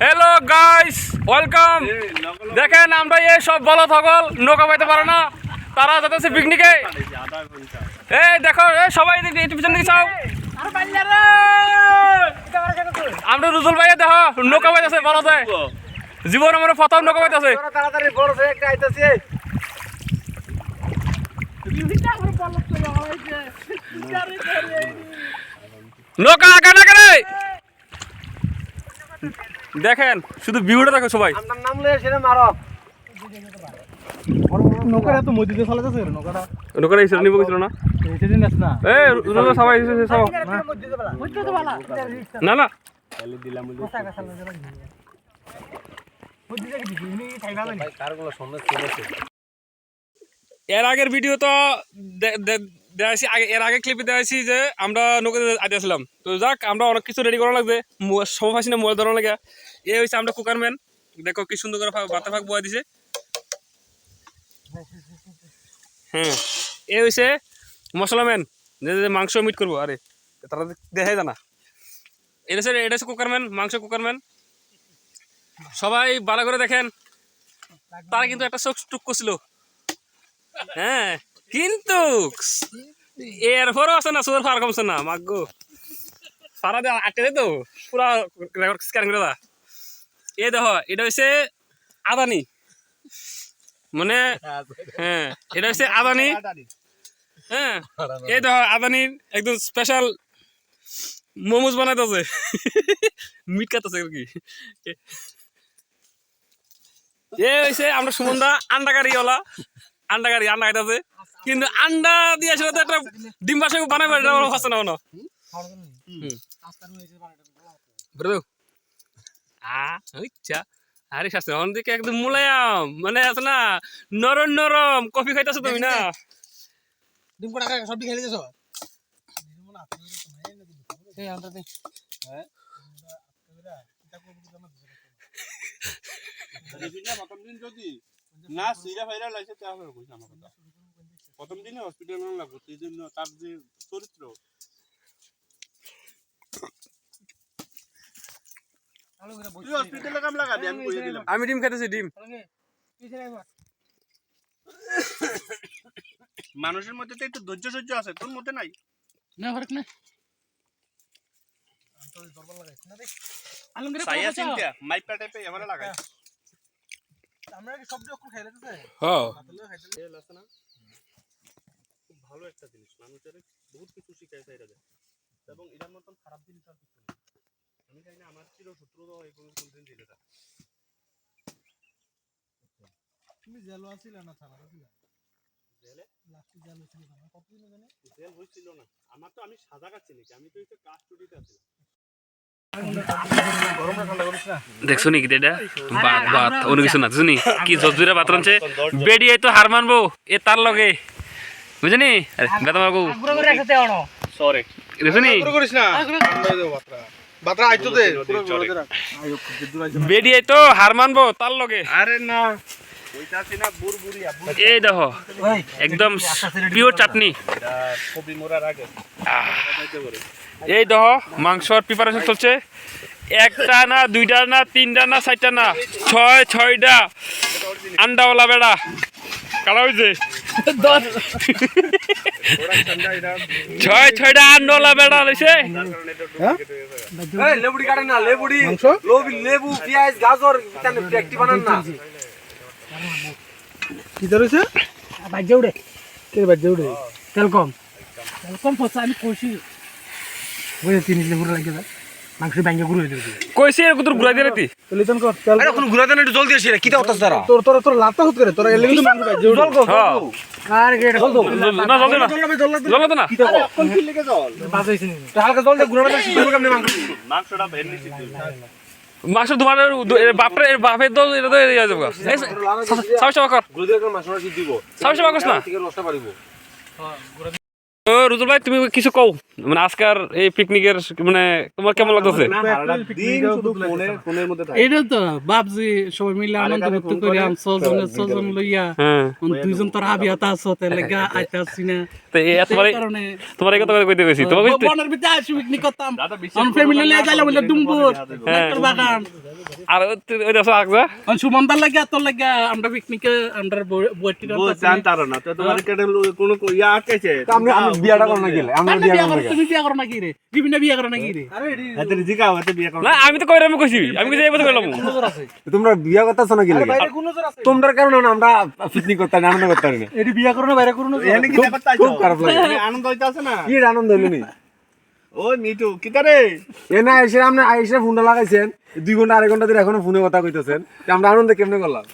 Hello guys welcome দেখেন আমরা এই সব বলদ সকল নৌকা পাইতে পারে না। তারা যাতেছে পিকনিকে। এই দেখো এই সবাই এদিকে একটু পিছন দিকে চাও আমরা রুজুল ভাইয়া দেখো নৌকা পাইতেছে বলদে। জীবন আমার প্রথম নৌকা পাইতেছে তাড়াতাড়ি বড় একটা আইতাছে। নৌকা আঁকা না করে দেখেন শুধু ভিউটা দেখো সবাই। আমার নাম লয়ে সেটা মারো তো মসজিদে চলে যাচ্ছে নৌকাটা। নৌকা এসে নিব না? না এই রুজুল সবাই এসেছে সব না না। কারগুলো সুন্দর চলেছে এর আগের ভিডিও তো দেখাইছি আগে এর আগে ক্লিপে দেখাইছি যে আমরা নৌকাতে আইতেছিলাম তো যাক, আমরা অনেক কিছু রেডি করা লাগবে সময় পাইছি না, মোবাইল ধরানো লাগে। এ হয়েছে আমরা কুকারম্যান দেখো কি সুন্দর করে ভাতে ফাঁক বয়া দিছে। হ্যাঁ এ হয়েছে মশলাম্যান যে যে মাংস মিট করব। আরে, তারা দেখাই জানা। এটা হচ্ছে এটা হচ্ছে কুকারম্যান মাংস কুকারম্যান সবাই ভালো করে দেখেন। তারা কিন্তু একটা চোখ টুক করছিল। হ্যাঁ। কিন্তু এরপরও আছে না সুন্দর ফার কমছে না মাগ্গো সারা দিয়ে আটকে তো, পুরা রেকর্ড স্ক্যান করে দা। এ দেখো এটা হচ্ছে আদানি। মানে হ্যাঁ এটা হচ্ছে আদানি। হ্যাঁ এই দেখো আদানির একদম স্পেশাল মোমোজ বানাইতেছে। মিট কাটতেছে আর কি। এ হয়েছে আমরা সুমন্দা আন্ডা কারিওয়ালা আন্ডা কারি আন্ডা খাইতেছে। কিন্তু আন্ডা দিয়ে আসলে একটা ডিম বাসা বানাবে এটা আমার হচ্ছে না। কোনো বুঝলো আরে শাস্ত্র অন দিকে একদম মুলায়াম। মানে আছে না, নরম নরম। কফি খাইতেছো তুমি না? ডিম কোটা খাই যদি না সিরা ফাইরা লাইছে তাহলে কইছে আমার কথা। প্রথম দিনে হসপিটাল না লাগবো সেই জন্য তার যে চরিত্র হসপিটালে কাম লাগাবি আমি কইয়ে দিলাম। আমি ডিম খাইতেছি ডিম। মানুষের মধ্যে তো একটু ধৈর্য সহ্য আছে তোর মধ্যে নাই? না ফরক না। আলমগীর সাইয়া চিন্তা মাইপা টাইপে এবারে লাগাই। আমরা কি সবজি অক্ষর খাইলে তো হ্যাঁ। না? খুব ভালো একটা জিনিস। মানুষের বহুত কিছু শিখায় চাইরা দেয় এবং এটার মতন খারাপ জিনিস আর কিছু নেই। আমি চাই না আমার চির শত্রু তো এই কোনো কোনদিন দিলে তা তুমি জেল আছিল না থানা আছিল জেলে? লাস্ট জেল ছিল না কতদিন জানে? জেল হয়েছিল না। আমার তো আমি সাজা কাটছি নাকি। আমি তো একটু কাস্টডিতে আছি। দেখছ নাকি এটা? বাত বাত অন্য কিছু না শুনি কি জজুরা বাত রানছে? বেডি এই তো হার মানবো এ তার লগে। বুঝনি বেতা মাগু। পুরো করে সরি দেখছনি করিস না। বাতরা। আইতো দে। বেডি এই তো হার মানবো তার লগে। আরে না। এই দেখো একদম পিওর চাটনি। কবি মোরার আগে। এই দেখো মাংসর প্রিপারেশন চলছে। একটা না দুইটা না তিনটা না চারটা না ছয় ছয়টা। আন্ডাওয়ালা বেড়া। কালা হয়েছে ছয় ছয়টা আন্ডাওয়ালা বেড়া লইছে। এই লেবুড়ি কাটেন না লেবুড়ি লবি লেবু পেঁয়াজ গাজর ইত্যাদি প্যাকটি বানান না। কি ধরেছে বাজে উড়ে। কে বাজে উড়ে? তেল কম তেল কম পচা আমি বুঝে তিন লাগে মাংস ব্যাঙ্গে ঘুরে হয়ে কইছে এরকম তোর দিয়ে রাতি? লিটন কর আরে কোন ঘুরা দেন একটু জলদি আসি কিটা হতাস তারা? তোর তোর তোর লাতা হত করে তোর এলে কিন্তু মাংস হ্যাঁ। কে জল না জলদি না। জল তো না? কোন কি লেগে জল? বাজাইছিস নি। হালকা জল দিয়ে ঘুরা দেন শিখবে কেমনে মাংস মাংসটা ভেন নিছি মাংস তোমার বাপরে বাপের দল এটা তো ইয়ে যাবে সাবি কর। ঘুরা দিয়ে মাংসটা কি দিব? সাবি সাবা করছ না? ও রুজুল ভাই তুমি কিছু কও? মানে আজকার এই পিকনিকের মানে তোমার কেমন লাগতেছে? এটা তো ভাবছি সবাই মিলে আনন্দ মুক্ত করে আম ছজনে ছজন লইয়া। হ্যাঁ। দুইজন তোর হাবি আতা আছো তেলে গা আইতে আসছি না। তো এই তোমার তোমার কথা কইতে গেছি তোমাকে বনের ভিতরে আসি পিকনিক করতাম। অন ফ্যামিলি লিয়ে যাইলাম বলে ডুমবুর বাগান। আর ওই দেখো আগজা অন সুমন্দার লাগে তোর লাগে আমরা পিকনিকে আমরা বইটি ও না তো তোমার কেটে কোনো ইয়া আটকেছে। আমরা আমরা বিয়াটা করো না আমরা বিয়া করো না তুমি বিয়া করো নাকি রে বিভিন্ন বিয়া করো নাকি রে হাতে জিগাও হাতে বিয়ে করো। না আমি তো কইরাম কইছি আমি কইছি এই কইলাম তোমরা বিয়া করতেছ না গেলে তোমরা কারণে আমরা পিকনিক করতে না আনন্দ করতে না এটি বিয়া করো না বাইরে করো না এখানে কি ব্যাপার তাই খুব খারাপ লাগে। আনন্দ হইতে না? কি আনন্দ হইল নি? ও মিটু কি করে? এ না এসে আপনি এসে ফোনটা লাগাইছেন। দুই ঘণ্টা আড়াই ঘণ্টা ধরে এখনও ফোনে কথা কইতেছেন। আমরা আনন্দ কেমনে করলাম?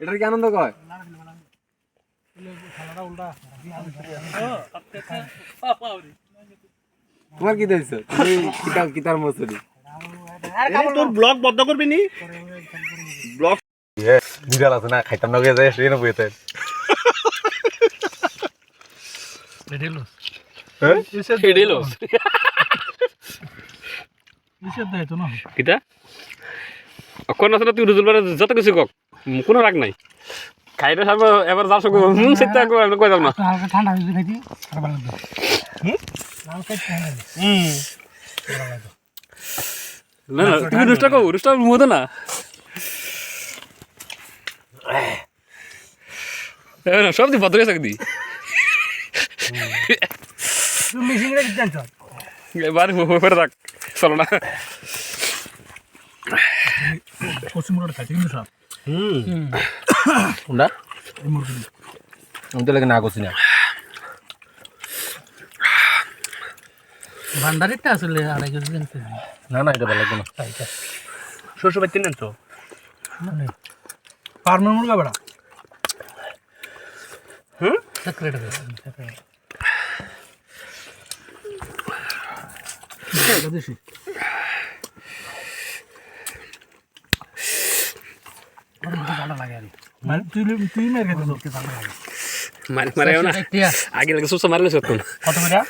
এটার কি আনন্দ কয়? তোমার কি দেখছ? তুমি কিতাব কিতার মসুরি তোর ব্লগ বন্ধ করবি নি? ব্লগ বিড়াল আছে না খাইতাম না গিয়ে যায় সেখানে বইতে এডিলো কিটা কোন আছে তুই রুজুল যত কিছু কক কোনো রাগ নাই। খাইতে সারব এবার যার সঙ্গে হুম সেটা আমি কই যাব না। হালকা ঠান্ডা হয়ে খাইছি আর ভালো লাগবে হালকা ঠান্ডা না না তুমি রুস্টা কও রুস্টা মতো না। এ না সব দি বদলে তুমি মেশিন রে জানছো? এবার রাখ চলো না। পশ্চিমবঙ্গের খাইছি কিন্তু সব কোনটা আমি তো লাগে না করছি না। ভান্ডারিটা আসলে আড়াই কেজি জানতে না না এটা ভালো লাগবে না। শ্বশুর বাড়ি নেন তো? ফার্মের মুরগা বেড়া? সেক্রেট দেশি মানে তুই তুই মেরে খেতে ভালো লাগে মারি মারে না। আগে লাগে সুসা মারলে সত্য কত করে?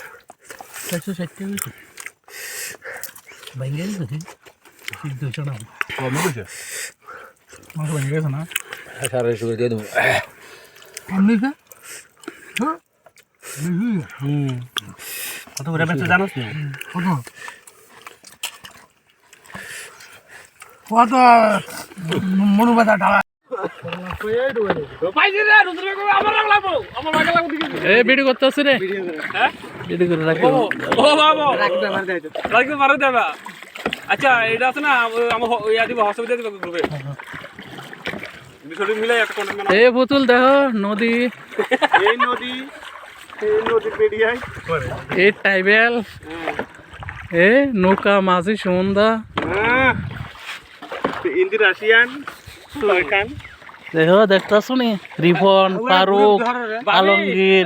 চারশো ষাট টাকা বাইরে কমে গেছে? না? সারা শুরু দিয়ে দেবো। কে কত করে বেঁচে জানোস? না কত? কত? মনুবাদা ঢালা। এ ভিডিও করতে আসছে রে। ভিডিও করে রাখো ও বাবা রাখতে মারো দেবা। আচ্ছা এটা আছে না আমার ইয়া দিব গ্রুপে। এ পুতুল দেখো নদী। এই নদী এই নদী পেরিয়ায়। এ টাইবেল এ নৌকা মাঝি সন্ধ্যা ইন্দির রাশিয়ান দেখো দেখতেছো নি? রিফন ফারুক আলমগীর